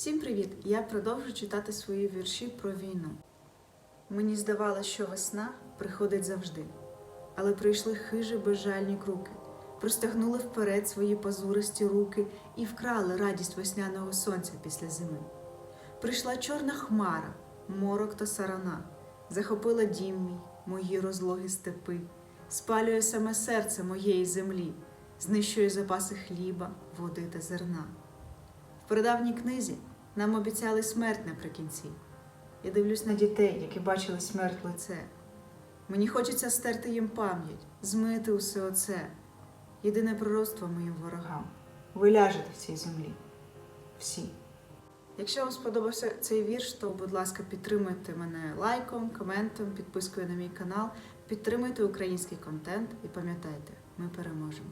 Всім привіт! Я продовжу читати свої вірші про війну. Мені здавалося, що весна приходить завжди, але прийшли хижі безжальні круки, простягнули вперед свої пазуристі руки і вкрали радість весняного сонця після зими. Прийшла чорна хмара, морок та сарана, захопила дім мій, мої розлоги степи, спалює саме серце моєї землі, знищує запаси хліба, води та зерна. В прадавній книзі нам обіцяли смерть наприкінці. Я дивлюсь на дітей, які бачили смерть лице. Мені хочеться стерти їм пам'ять, змити усе оце. Єдине пророцтво моїм ворогам. Ви ляжете в цій землі. Всі. Якщо вам сподобався цей вірш, то, будь ласка, підтримуйте мене лайком, коментом, підпискою на мій канал, підтримуйте український контент і пам'ятайте, ми переможемо.